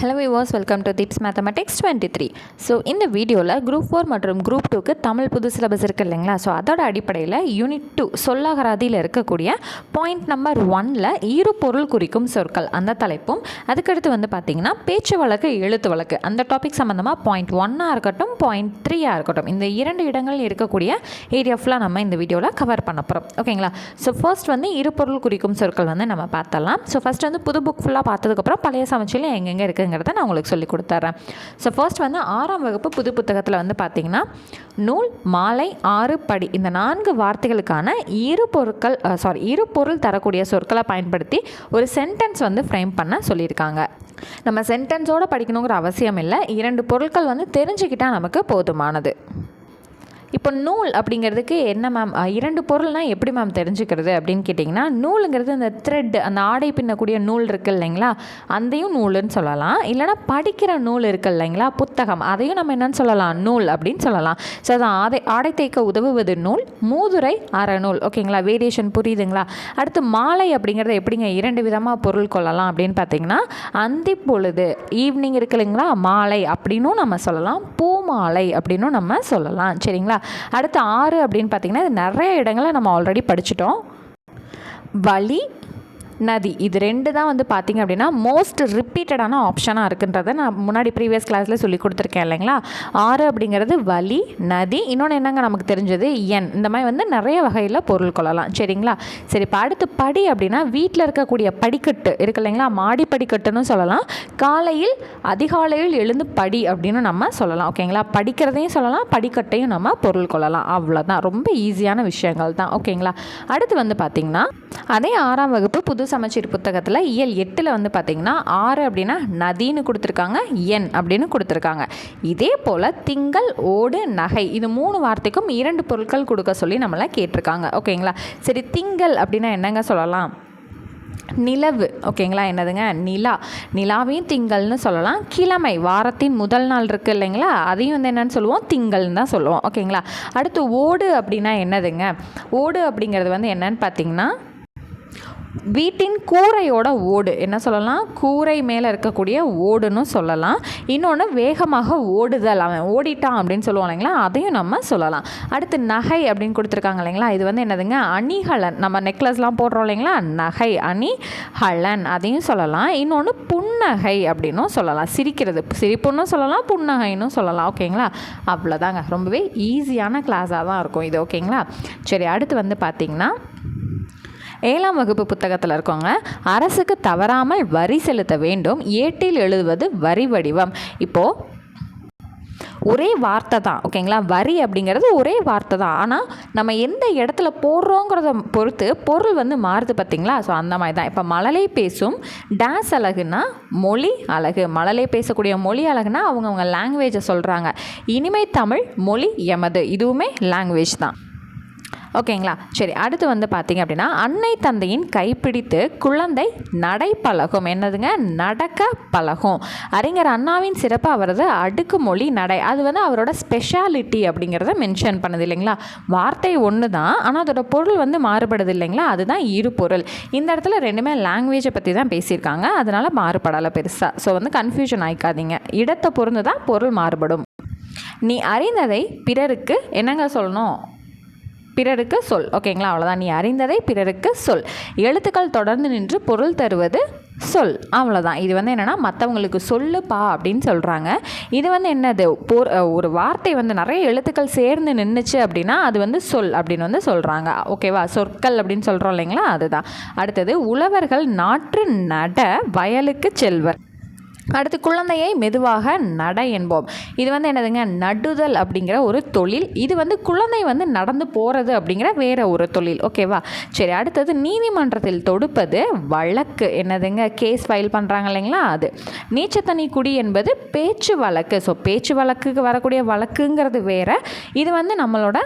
Hello Vilas welcome to tips mathematics twenty three so இந்த வீடியோவில் group four மற்றும் group டூக்கு தமிழ் புது சிலபஸ் இருக்குது இல்லைங்களா? ஸோ அதோட அடிப்படையில் யூனிட் டூ சொல்லாகராதியில் இருக்கக்கூடிய பாயிண்ட் நம்பர் ஒனில் இரு பொருள் குறிக்கும் சொற்கள் அந்த தலைப்பும். அதுக்கடுத்து வந்து பார்த்திங்கன்னா பேச்சு வழக்கு எழுத்து வழக்கு அந்த டாபிக் சம்மந்தமாக பாயிண்ட் ஒன்னாக இருக்கட்டும் பாயிண்ட் த்ரீயாக இருக்கட்டும். இந்த இரண்டு இடங்கள் இருக்கக்கூடிய ஏரியா ஃபுல்லாக நம்ம இந்த வீடியோவில் கவர் பண்ண போகிறோம் ஓகேங்களா ஸோ ஃபர்ஸ்ட் வந்து இரு பொருள் குறிக்கும் சொற்கள் வந்து நம்ம பார்த்தலாம் ஸோ ஃபஸ்ட் வந்து புது புக் ஃபுல்லாக பார்த்ததுக்கப்புறம் பழைய சமைச்சில் எங்கெங்கே இருக்குது இருக்குங்கிறத நான் உங்களுக்கு சொல்லி கொடுத்துட்றேன் ஸோ ஃபர்ஸ்ட் வந்து ஆறாம் வகுப்பு புது புத்தகத்தில் வந்து பார்த்திங்கன்னா நூல் மாலை ஆறு படி இந்த நான்கு வார்த்தைகளுக்கான இரு பொருட்கள் சாரி இரு பொருள் தரக்கூடிய சொற்களை பயன்படுத்தி ஒரு சென்டென்ஸ் வந்து ஃப்ரேம் பண்ண சொல்லியிருக்காங்க. நம்ம சென்டென்ஸோடு படிக்கணுங்கிற அவசியம் இல்லை இரண்டு பொருட்கள் வந்து தெரிஞ்சுக்கிட்டால் நமக்கு போதுமானது. இப்போ நூல் அப்படிங்கிறதுக்கு என்ன மேம் இரண்டு பொருள்னால் எப்படி மேம் தெரிஞ்சுக்கிறது அப்படின்னு கேட்டிங்கன்னா நூலுங்கிறது அந்த த்ரெட் அந்த ஆடை பின்னக்கூடிய நூல் இருக்குது இல்லைங்களா? அதையும் நூலுன்னு சொல்லலாம். இல்லைனா படிக்கிற நூல் இருக்குது இல்லைங்களா? புத்தகம். அதையும் நம்ம என்னன்னு சொல்லலாம்? நூல் அப்படின்னு சொல்லலாம். ஸோ அதான் ஆடை ஆடை தேய்க்க உதவுவது நூல் மூதுரை அறநூல் ஓகேங்களா? வேரியேஷன் புரியுதுங்களா? அடுத்து மாலை அப்படிங்கிறத எப்படிங்க இரண்டு விதமாக பொருள் கொள்ளலாம் அப்படின்னு பார்த்தீங்கன்னா அந்தி பொழுது ஈவினிங் இருக்கு இல்லைங்களா? மாலை அப்படின்னும் நம்ம சொல்லலாம். பூ மாலை அப்படின்னும் நம்ம சொல்லலாம். சரிங்களா? அடுத்து ஆறு அப்படின்னு பார்த்தீங்கன்னா இது நிறைய இடங்களை நம்ம ஆல்ரெடி படிச்சிட்டோம். வழி நதி. இது ரெண்டு தான் வந்து பார்த்திங்க அப்படின்னா மோஸ்ட் ரிப்பீட்டடான ஆப்ஷனாக இருக்குன்றதை நான் முன்னாடி ப்ரீவியஸ் கிளாஸில் சொல்லி கொடுத்துருக்கேன் இல்லைங்களா? ஆறு அப்படிங்கிறது வலி நதி. இன்னொன்று என்னங்க நமக்கு தெரிஞ்சது? எண். இந்த மாதிரி வந்து நிறைய வகையில் பொருள் கொள்ளலாம். சரிங்களா? சரி இப்போ அடுத்து படி அப்படின்னா வீட்டில் இருக்கக்கூடிய படிக்கட்டு இருக்கு இல்லைங்களா? மாடி படிக்கட்டுன்னு சொல்லலாம். காலையில் அதிகாலையில் எழுந்து படி அப்படின்னு நம்ம சொல்லலாம் ஓகேங்களா? படிக்கிறதையும் சொல்லலாம் படிக்கட்டையும் நம்ம பொருள் கொள்ளலாம். அவ்வளோதான் ரொம்ப ஈஸியான விஷயங்கள் தான் ஓகேங்களா? அடுத்து வந்து பார்த்திங்கன்னா அதே ஆறாம் வகுப்பு புது சமச்சீர் புத்தகத்தில் இயல் எட்டில் வந்து பார்த்திங்கன்னா ஆறு அப்படின்னா நதின்னு கொடுத்துருக்காங்க எண் அப்படின்னு கொடுத்துருக்காங்க. இதே போல் திங்கள் ஓடு நகை இது மூணு வார்த்தைக்கும் இரண்டு பொருட்கள் கொடுக்க சொல்லி நம்மளை கேட்டிருக்காங்க. ஓகேங்களா? சரி திங்கள் அப்படின்னா என்னங்க சொல்லலாம்? நிலவு. ஓகேங்களா? என்னதுங்க? நிலா. நிலாவையும் திங்கள்னு சொல்லலாம். கிழமை வாரத்தின் முதல் நாள் இருக்குது இல்லைங்களா? அதையும் வந்து என்னன்னு சொல்லுவோம்? திங்கள்னு தான் சொல்லுவோம். ஓகேங்களா? அடுத்து ஓடு அப்படின்னா என்னதுங்க? ஓடு அப்படிங்கிறது வந்து என்னன்னு பார்த்தீங்கன்னா வீட்டின் கூரையோட ஓடு. என்ன சொல்லலாம்? கூரை மேலே இருக்கக்கூடிய ஓடுன்னு சொல்லலாம். இன்னொன்று வேகமாக ஓடுதல். அவன் ஓடிட்டான் அப்படின்னு சொல்லுவோம் இல்லைங்களா? அதையும் நம்ம சொல்லலாம். அடுத்து நகை அப்படின்னு கொடுத்துருக்காங்க இல்லைங்களா? இது வந்து என்னதுங்க? அணிகலன். நம்ம நெக்லஸ்லாம் போடுறோம் இல்லைங்களா? நகை அணி ஹலன் அதையும் சொல்லலாம். இன்னொன்று புன்னகை அப்படின்னும் சொல்லலாம். சிரிக்கிறது. சிரிப்புன்னு சொல்லலாம் புன்னகைன்னு சொல்லலாம். ஓகேங்களா? அவ்வளோதாங்க. ரொம்பவே ஈஸியான கிளாஸாக தான் இருக்கும் இது. ஓகேங்களா? சரி அடுத்து வந்து பார்த்திங்கன்னா ஏழாம் வகுப்பு புத்தகத்தில் இருக்கவங்க அரசுக்கு தவறாமல் வரி செலுத்த வேண்டும். ஏட்டில் எழுதுவது வரி வடிவம். இப்போது ஒரே வார்த்தை தான் ஓகேங்களா வரி அப்படிங்கிறது ஒரே வார்த்தை தான். ஆனால் நம்ம எந்த இடத்துல போடுறோங்கிறத பொறுத்து பொருள் வந்து மாறுது பார்த்தீங்களா ஸோ அந்த மாதிரி தான். இப்போ மழலை பேசும் டான்ஸ் அழகுனா மொழி அழகு. மழலை பேசக்கூடிய மொழி அழகுனா அவங்கவுங்க லாங்குவேஜை சொல்கிறாங்க இனிமை தமிழ் மொழி எமது. இதுவுமே லாங்குவேஜ் தான். ஓகேங்களா? சரி அடுத்து வந்து பார்த்தீங்க அப்படின்னா அன்னை தந்தையின் கைப்பிடித்து குழந்தை நடை பழகும் என்னதுங்க? நடக்க பழகும். அறிஞர் அண்ணாவின் சிறப்பு அவரது அடுக்கு மொழி நடை. அது வந்து அவரோட ஸ்பெஷாலிட்டி அப்படிங்கிறத மென்ஷன் பண்ணுது இல்லைங்களா? வார்த்தை ஒன்று தான் ஆனால் அதோட பொருள் வந்து மாறுபடுது இல்லைங்களா? அதுதான் இரு பொருள். இந்த இடத்துல ரெண்டுமே லாங்குவேஜை பற்றி தான் பேசியிருக்காங்க. அதனால் மாறுபடலை பெருசாக ஸோ வந்து கன்ஃபியூஷன் ஆயிக்காதீங்க. இடத்தை பொருந்து தான் பொருள் மாறுபடும். நீ அறிந்ததை பிறருக்கு என்னங்க சொல்லணும்? பிறருக்கு சொல். ஓகேங்களா? அவ்வளோதான் நீ அறிந்ததை பிறருக்கு சொல். எழுத்துக்கள் தொடர்ந்து நின்று பொருள் தருவது சொல். அவ்வளோதான் இது வந்து என்னென்னா மற்றவங்களுக்கு சொல்லுப்பா அப்படின்னு சொல்கிறாங்க இது வந்து என்னது? போர் ஒரு வார்த்தை வந்து நிறைய எழுத்துக்கள் சேர்ந்து நின்றுச்சு அப்படின்னா அது வந்து சொல் அப்படின்னு வந்து சொல்கிறாங்க ஓகேவா? சொற்கள் அப்படின்னு சொல்கிறோம் இல்லைங்களா? அதுதான். அடுத்தது உழவர்கள் நாற்று நட வயலுக்கு செல்வர். அடுத்து குழந்தையை மெதுவாக நட என்போம். இது வந்து என்னதுங்க? நடுதல் அப்படிங்கிற ஒரு தொழில். இது வந்து குழந்தை வந்து நடந்து போகிறது அப்படிங்கிற வேற ஒரு தொழில். ஓகேவா சரி அடுத்தது நீதிமன்றத்தில் தொடுப்பது வழக்கு. என்னதுங்க? கேஸ் ஃபைல் பண்ணுறாங்க இல்லைங்களா? அது. நீச்சத்தனி குடி என்பது பேச்சு வழக்கு. ஸோ பேச்சு வழக்குக்கு வரக்கூடிய வழக்குங்கிறது வேற. இது வந்து நம்மளோட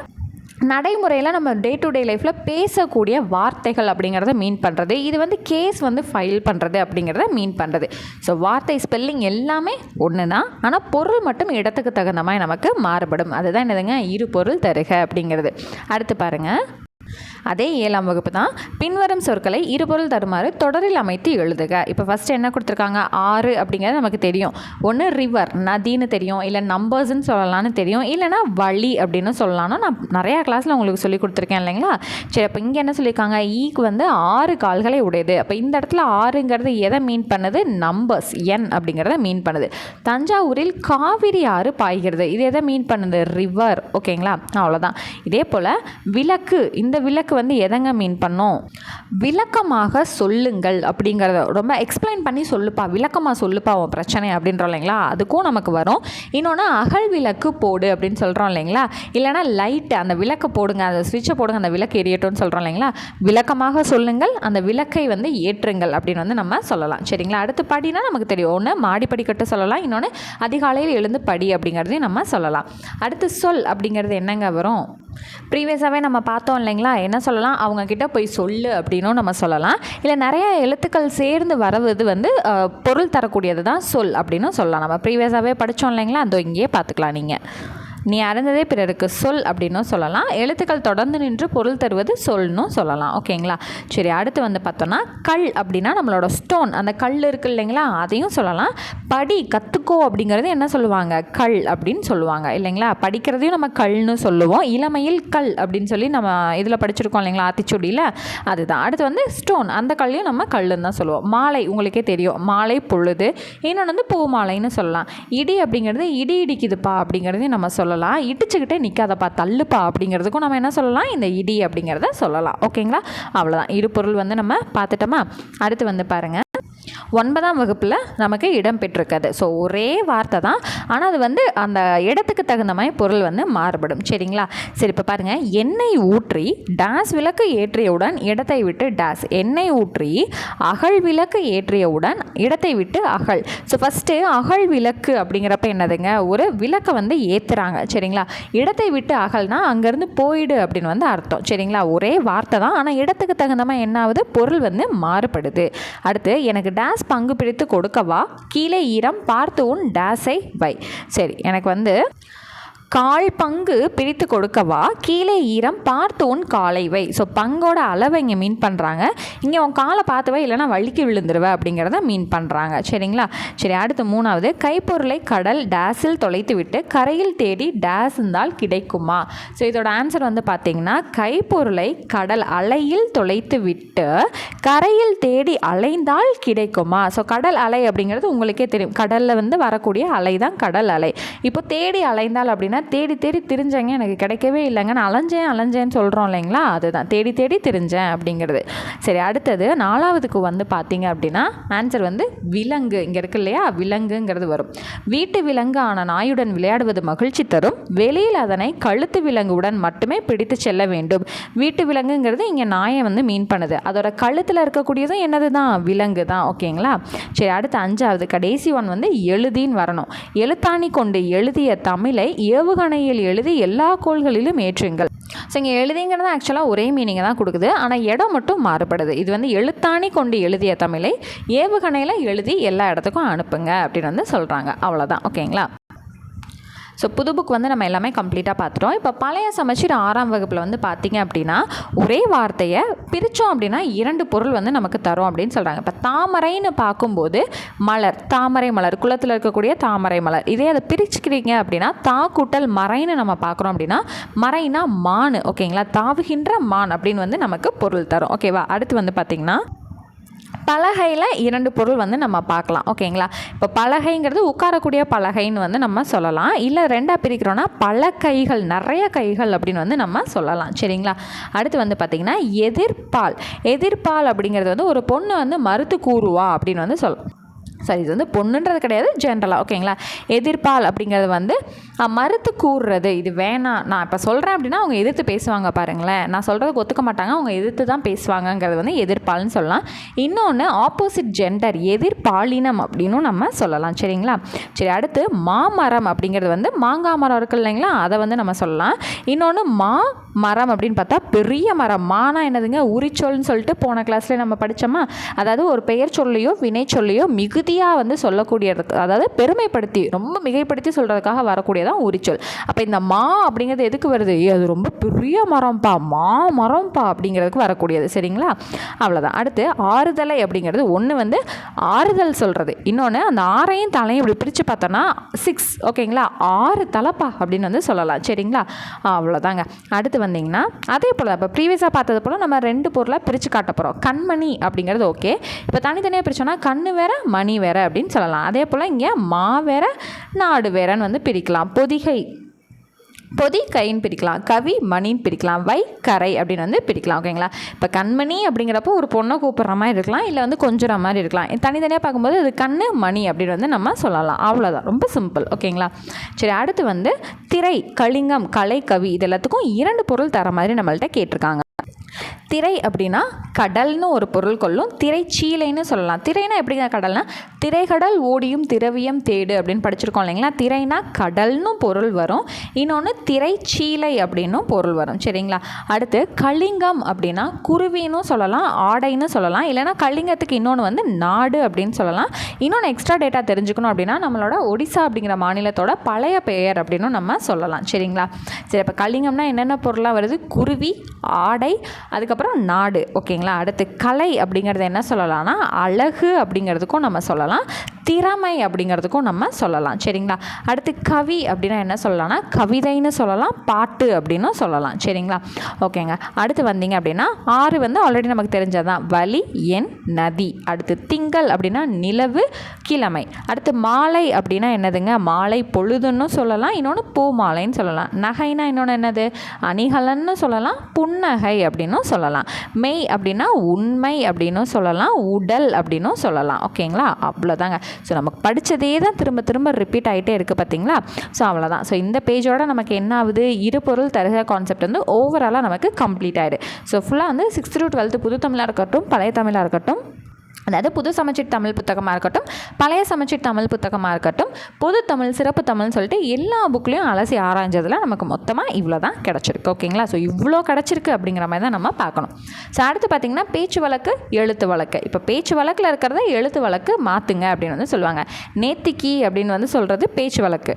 நடைமுறையில் நம்ம டே டு டே லைஃப்பில் பேசக்கூடிய வார்த்தைகள் அப்படிங்கிறத மீன் பண்ணுறது இது வந்து கேஸ் வந்து ஃபைல் பண்ணுறது அப்படிங்கிறத மீன் பண்ணுறது ஸோ வார்த்தை ஸ்பெல்லிங் எல்லாமே ஒன்று தான் ஆனால் பொருள் மட்டும் இடத்துக்கு தகுந்த மாதிரி நமக்கு மாறுபடும். அதுதான் என்னதுங்க? இரு பொருள் தருக அப்படிங்கிறது. அடுத்து பாருங்கள் அதே ஏழாம் வகுப்பு தான் பின்வரும் சொற்களை இருபொருள் தருமாறு தொடரில் அமைத்து எழுதுக. இப்போ ஃபஸ்ட்டு என்ன கொடுத்துருக்காங்க? ஆறு அப்படிங்கிறது நமக்கு தெரியும். ஒன்று ரிவர் நதின்னு தெரியும். இல்லை நம்பர்ஸ்ன்னு சொல்லலாம்னு தெரியும். இல்லைனா வழி அப்படின்னு சொல்லலாம்னு நான் நிறையா கிளாஸில் உங்களுக்கு சொல்லி கொடுத்துருக்கேன் இல்லைங்களா? சரி அப்போ இங்கே என்ன சொல்லியிருக்காங்க? E ஈக்கு வந்து ஆறு கால்களை உடையது. அப்போ இந்த இடத்துல ஆறுங்கிறது எதை மீன் பண்ணுது? நம்பர்ஸ் என் அப்படிங்கிறத மீன் பண்ணுது. தஞ்சாவூரில் காவிரி ஆறு பாய்கிறது. இது எதை மீன் பண்ணுது? ரிவர் ஓகேங்களா அவ்வளோதான் இதே போல் விளக்கு இந்த விளக்கு வந்து எதங்க மீன் பண்ணும்? விளக்கமாக சொல்லுங்கள் அப்படிங்கிறத ரொம்ப எக்ஸ்பிளைன் பண்ணி சொல்லுப்பா விளக்கமாக சொல்லுப்பா உன் பிரச்சனை அப்படின்றோம் இல்லைங்களா? அதுக்கும் நமக்கு வரும். இன்னொன்று அகல் விளக்கு போடு அப்படின்னு சொல்கிறோம் இல்லைங்களா? இல்லைனா லைட்டு அந்த விளக்கு போடுங்க அந்த சுவிட்சை போடுங்க அந்த விளக்கு எரியட்டும்னு சொல்கிறோம் இல்லைங்களா? விளக்கமாக சொல்லுங்கள் அந்த விளக்கை வந்து ஏற்றுங்கள் அப்படின்னு வந்து நம்ம சொல்லலாம். சரிங்களா? அடுத்து படினா நமக்கு தெரியும். ஒன்று மாடி படிக்கட்டு சொல்லலாம். இன்னொன்று அதிகாலையில் எழுந்து படி அப்படிங்கிறதையும் நம்ம சொல்லலாம். அடுத்து சொல் அப்படிங்கிறது என்னங்க வரும்? ப்ரீவியஸாகவே நம்ம பார்த்தோம் இல்லைங்களா? என்ன சொல்லலாம்? அவங்கக்கிட்ட போய் சொல்லு அப்படின்னும் நம்ம சொல்லலாம். இல்லை நிறைய எழுத்துக்கள் சேர்ந்து வரவது வந்து பொருள் தரக்கூடியது தான் சொல் அப்படின்னும் சொல்லலாம். நம்ம ப்ரீவியஸாகவே படித்தோம் இல்லைங்களா? அந்த இங்கேயே பார்த்துக்கலாம் நீங்கள் நீ அறிந்ததே பிறருக்கு சொல் அப்படின்னும் சொல்லலாம். எழுத்துக்கள் தொடர்ந்து நின்று பொருள் தருவது சொல்னும் சொல்லலாம். ஓகேங்களா? சரி அடுத்து வந்து பார்த்தோன்னா கல் அப்படின்னா நம்மளோட ஸ்டோன் அந்த கல் இருக்கு இல்லைங்களா? அதையும் சொல்லலாம். படி கற்றுக்கோ அப்படிங்கிறது என்ன சொல்லுவாங்க? கல் அப்படின்னு சொல்லுவாங்க இல்லைங்களா? படிக்கிறதையும் நம்ம கல்னு சொல்லுவோம். இளமையில் கல் அப்படின்னு சொல்லி நம்ம இதில் படிச்சிருக்கோம் இல்லைங்களா? ஆத்திச்சுடியில்? அதுதான். அடுத்து வந்து ஸ்டோன் அந்த கல்லையும் நம்ம கல்லுன்னு தான் சொல்லுவோம். மாலை உங்களுக்கே தெரியும். மாலை பொழுது. இன்னொன்று வந்து பூ மாலைன்னு சொல்லலாம். இடி அப்படிங்கிறது இடி இடிக்குதுப்பா அப்படிங்கிறதையும் நம்ம சொல்லலாம். இடிச்சுக்கிட்டே நிற்காதப்பா தள்ளுப்பா அப்படிங்கிறதுக்கும் நம்ம என்ன சொல்லலாம்? இந்த இடி அப்படிங்கிறத சொல்லலாம். ஓகேங்களா? அவ்வளோதான் இரு பொருள் வந்து நம்ம பார்த்துட்டோமா? அடுத்து வந்து பாருங்கள் ஒன்பதாம் வகுப்பில் நமக்கு இடம் பெற்றிருக்காது. ஸோ ஒரே வார்த்தை தான். ஆனால் அது வந்து அந்த இடத்துக்கு தகுந்த மாதிரி பொருள் வந்து மாறுபடும். சரிங்களா? சரி இப்போ பாருங்கள் எண்ணெய் ஊற்றி டேஸ் விளக்கு ஏற்றியவுடன் இடத்தை விட்டு டேஸ். எண்ணெய் ஊற்றி அகல் விளக்கு ஏற்றியவுடன் இடத்தை விட்டு அகல். ஸோ ஃபஸ்ட்டு அகல் விளக்கு அப்படிங்கிறப்ப என்னதுங்க? ஒரு விளக்கை வந்து ஏற்றுறாங்க சரிங்களா? இடத்தை விட்டு அகல்னா அங்கேருந்து போயிடு அப்படின்னு வந்து அர்த்தம். சரிங்களா? ஒரே வார்த்தை தான். ஆனால் இடத்துக்கு தகுந்த மாதிரி என்ன ஆகுது பொருள் வந்து மாறுபடுது. அடுத்து எனக்கு டேஸ் பங்கு பிரித்து கொடுக்கவா? கீழே ஈரம் பார்த்து உன் டேஸை வை. சரி எனக்கு வந்து கால் பங்கு பிரித்து கொடுக்கவா? கீழே ஈரம் பார்த்து உன் காலை வை. ஸோ பங்கோட அளவை இங்கே மீன் பண்ணுறாங்க இங்கே உன் காலை பார்த்துவை இல்லைனா வழுக்கி விழுந்துருவ அப்படிங்கிறத மீன் பண்ணுறாங்க சரிங்களா? சரி அடுத்து மூணாவது. கைப்பொருளை கடல் டேஸில் தொலைத்து விட்டு கரையில் தேடி டேஸ் இருந்தால் கிடைக்குமா? ஸோ இதோட ஆன்சர் வந்து பார்த்தீங்கன்னா கைப்பொருளை கடல் அலையில் தொலைத்து விட்டு கரையில் தேடி அலைந்தால் கிடைக்குமா? ஸோ கடல் அலை அப்படிங்கிறது உங்களுக்கே தெரியும். கடலில் வந்து வரக்கூடிய அலை தான் கடல் அலை. இப்போ தேடி அலைந்தால் அப்படின்னா தேடி தேடி தெரிஞ்சேங்க. எனக்கு கிடைக்கவே இல்லைங்க. நான் அலைஞ்சேன் அலைஞ்சேன்னு சொல்கிறோம் இல்லைங்களா? அதுதான். தேடி தேடி தெரிஞ்சேன் அப்படிங்கிறது. சரி அடுத்தது நாலாவதுக்கு வந்து பார்த்தீங்க அப்படின்னா ஆன்சர் வந்து விலங்கு. இங்கே இருக்கு இல்லையா? விலங்குங்கிறது வரும். வீட்டு விலங்கு ஆன நாயுடன் விளையாடுவது மகிழ்ச்சி தரும். வெளியில் அதனை கழுத்து விலங்குடன் மட்டுமே பிடித்து செல்ல வேண்டும். வீட்டு விலங்குங்கிறது இங்கே நாயை வந்து மீன் பண்ணுது. அதோட கழுத்தில் இருக்கக்கூடியதும் என்னது தான் விலங்கு தான் ஓகேங்களா? சரி அடுத்து அஞ்சாவது. கடைசி ஒன் வந்து எழுதின்னு வரணும். எழுத்தாணி கொண்டு எழுதிய தமிழை ஏவுகணையில் எழுதி எல்லா கோள்களிலும் ஏற்றுங்கள். ஸோ இங்கே எழுதிங்கிறது ஆக்சுவலாக ஒரே மீனிங்கை தான் கொடுக்குது. ஆனால் இடம் மட்டும் மாறுபடுது. இது வந்து எழுத்தாணி கொண்டு எழுதிய தமிழை ஏவுகணையில் எழுதி எல்லா இடத்துக்கும் அனுப்புங்க அப்படின்னு வந்து சொல்கிறாங்க அவ்வளோதான் ஓகேங்களா ஸோ புது புக் வந்து நம்ம எல்லாமே கம்ப்ளீட்டாக பார்த்துட்டோம். இப்போ பழைய சமச்சீர் ஆறாம் வகுப்பில் வந்து பார்த்தீங்க அப்படின்னா ஒரே வார்த்தையை பிரித்தோம் அப்படின்னா இரண்டு பொருள் வந்து நமக்கு தரும் அப்படின்னு சொல்கிறாங்க இப்போ தாமரைன்னு பார்க்கும்போது மலர் தாமரை மலர் குளத்தில் இருக்கக்கூடிய தாமரை மலர். இதே அதை பிரிச்சுக்கிறீங்க அப்படின்னா தா கூட்டல் மறைன்னு நம்ம பார்க்குறோம் அப்படின்னா மறைனா மான் ஓகேங்களா தாவுகின்ற மான் அப்படின்னு வந்து நமக்கு பொருள் தரும். ஓகேவா அடுத்து வந்து பார்த்திங்கன்னா பலகையில் இரண்டு பொருள் வந்து நம்ம பார்க்கலாம். ஓகேங்களா? இப்போ பலகைங்கிறது உட்காரக்கூடிய பலகைன்னு வந்து நம்ம சொல்லலாம். இல்லை ரெண்டாக பிரிக்கிறோன்னா பல கைகள் நிறைய கைகள் அப்படின்னு வந்து நம்ம சொல்லலாம். சரிங்களா? அடுத்து வந்து பார்த்திங்கன்னா எதிர்ப்பால் எதிர்ப்பால் அப்படிங்கிறது வந்து ஒரு பொண்ணு வந்து மறுத்து கூறுவா அப்படின்னு வந்து சொல்லலாம். சாரி இது வந்து பொண்ணுன்றது கிடையாது ஜென்ரலாக ஓகேங்களா எதிர்ப்பால் அப்படிங்கிறது வந்து மறுத்து கூறுறது. இது வேணாம். நான் இப்போ சொல்கிறேன் அப்படின்னா அவங்க எதிர்த்து பேசுவாங்க பாருங்களேன். நான் சொல்கிறதுக்கு ஒத்துக்க மாட்டாங்க. அவங்க எதிர்த்து தான் பேசுவாங்கங்கிறது வந்து எதிர்ப்பால்னு சொல்லலாம். இன்னொன்று ஆப்போசிட் ஜெண்டர் எதிர்பாலினம் அப்படின்னும் நம்ம சொல்லலாம். சரிங்களா? சரி அடுத்து மாமரம் அப்படிங்கிறது வந்து மாங்காய் மரம் இருக்குது இல்லைங்களா? அதை வந்து நம்ம சொல்லலாம். இன்னொன்று மா மரம் அப்படின்னு பார்த்தா பெரிய மரம். மானா என்னதுங்க? உரிச்சொல்னு சொல்லிட்டு போன கிளாஸ்லேயே நம்ம படித்தோமா அதாவது ஒரு பெயர் சொல்லையோ வினை சொல்லையோ மிகுதி புகழ்ச்சியாக வந்து சொல்லக்கூடியதுக்கு அதாவது பெருமைப்படுத்தி ரொம்ப மிகைப்படுத்தி சொல்கிறதுக்காக வரக்கூடியதான் உரிச்சொல். அப்போ இந்த மா அப்படிங்கிறது எதுக்கு வருது? அது ரொம்ப பெரிய மரம்ப்பா மா மரம்ப்பா அப்படிங்கிறதுக்கு வரக்கூடியது. சரிங்களா? அவ்வளோதான் அடுத்து ஆறுதலை அப்படிங்கிறது ஒன்று வந்து ஆறுதல் சொல்கிறது இன்னொன்று அந்த ஆறையும் தலையும் இப்படி பிரித்து பார்த்தோன்னா சிக்ஸ் ஓகேங்களா ஆறு தலைப்பா அப்படின்னு வந்து சொல்லலாம். சரிங்களா? அவ்வளோதாங்க அடுத்து வந்தீங்கன்னா அதே போல் இப்போ ப்ரீவியஸாக பார்த்தது போல் நம்ம ரெண்டு பொருளாக பிரித்து காட்ட போகிறோம் கண்மணி அப்படிங்கிறது ஓகே இப்போ தனித்தனியாக பிரிச்சோன்னா கண்ணு வேறு மணி வேறு. அப்படின்னு சொல்லலாம். அதே போல் இங்கே மா வேற நாடு வேறன்னு வந்து பிரிக்கலாம். பொதிகை பொதி கைன்னு பிரிக்கலாம். கவி மணின்னு பிரிக்கலாம். வை கரை அப்படின்னு வந்து பிரிக்கலாம். ஓகேங்களா இப்போ கண்மணி அப்படிங்கிறப்போ ஒரு பொண்ணை கூப்பிட்ற மாதிரி இருக்கலாம். இல்லை வந்து கொஞ்சுற மாதிரி இருக்கலாம். தனித்தனியாக பார்க்கும்போது அது கண் மணி அப்படின்னு வந்து நம்ம சொல்லலாம். அவ்வளோதான் ரொம்ப சிம்பிள் ஓகேங்களா சரி அடுத்து வந்து திரை கலிங்கம் கலை கவி இது எல்லாத்துக்கும் இரண்டு பொருள் தர மாதிரி நம்மள்ட்ட கேட்டிருக்காங்க. திரை அப்படின்னா கடல்னு ஒரு பொருள் கொள்ளும். திரைச்சீலைன்னு சொல்லலாம். திரைனா எப்படிங்க கடல்னா? திரைகடல் ஓடியும் திரவியம் தேடு அப்படின்னு படிச்சிருக்கோம் இல்லைங்களா? திரைனா கடல்னு பொருள் வரும். இன்னொன்று திரைச்சீலை அப்படின்னும் பொருள் வரும். சரிங்களா? அடுத்து கலிங்கம் அப்படின்னா குருவின்னு சொல்லலாம் ஆடைன்னு சொல்லலாம். இல்லைன்னா கலிங்கத்துக்கு இன்னொன்று வந்து நாடு அப்படின்னு சொல்லலாம். இன்னொன்று எக்ஸ்ட்ரா டேட்டா தெரிஞ்சுக்கணும் அப்படின்னா நம்மளோட ஒடிசா அப்படிங்கிற மாநிலத்தோட பழைய பெயர் அப்படின்னு நம்ம சொல்லலாம். சரிங்களா? சரி இப்போ கலிங்கம்னா என்னென்ன பொருளாக வருது? குருவி ஆடை அதுக்கப்புறம் நாடு ஓகேங்களா? அடுத்து கலை அப்படிங்கிறது என்ன சொல்லலாம்னா அழகு அப்படிங்கிறதுக்கும் நம்ம சொல்லலாம். திறமை அப்படிங்கிறதுக்கும் நம்ம சொல்லலாம். சரிங்களா? அடுத்து கவி அப்படின்னா என்ன சொல்லலாம்னா கவிதைன்னு சொல்லலாம் பாட்டு அப்படின்னும் சொல்லலாம். சரிங்களா? ஓகேங்க. அடுத்து வந்தீங்க அப்படின்னா ஆறு வந்து ஆல்ரெடி நமக்கு தெரிஞ்சதான் வலி என் நதி. அடுத்து திங்கள் அப்படின்னா நிலவு கிழமை. அடுத்து மாலை அப்படின்னா என்னதுங்க? மாலை பொழுதுன்னு சொல்லலாம். இன்னொன்று பூ மாலைன்னு சொல்லலாம். நகைனா இன்னொன்று என்னது? அணிகலன்னு சொல்லலாம். புன்னகை அப்படின்னும் சொல்லலாம். மெய் அப்படின்னா உண்மை அப்படின்னும் சொல்லலாம். உடல் அப்படின்னும் சொல்லலாம். ஓகேங்களா? அவ்வளோதாங்க. ஸோ நமக்கு படித்ததே தான் திரும்ப திரும்ப ரிப்பீட் ஆகிட்டே இருக்குது பார்த்தீங்களா? ஸோ அவ்வளோதான். ஸோ இந்த பேஜோட நமக்கு என்ன ஆகுது? இரு பொருள் தருக கான்செப்ட் வந்து ஓவராலாக நமக்கு கம்ப்ளீட் ஆயிடு. ஸோ ஃபுல்லாக வந்து சிக்ஸ்த் டு டுவெல்த்து புது தமிழாக இருக்கட்டும் பழைய தமிழாக இருக்கட்டும் அதாவது புது சமச்சீர் தமிழ் புத்தகமாக இருக்கட்டும் பழைய சமச்சீர் தமிழ் புத்தகமாக இருக்கட்டும் பொது தமிழ் சிறப்பு தமிழ்னு சொல்லிட்டு எல்லா புக்லேயும் அலசி ஆராய்ஞ்சதில் நமக்கு மொத்தமாக இவ்வளோ தான் கிடச்சிருக்கு. ஓகேங்களா? ஸோ இவ்வளோ கிடச்சிருக்கு அப்படிங்கிற மாதிரி தான் நம்ம பார்க்கணும். ஸோ அடுத்து பார்த்திங்கன்னா பேச்சு வழக்கு எழுத்து வழக்கு. இப்போ பேச்சு வழக்கில் இருக்கிறத எழுத்து வழக்கு மாற்றுங்க அப்படின்னு வந்து சொல்லுவாங்க. நேத்திக்கி அப்படின்னு வந்து சொல்கிறது பேச்சு வழக்கு.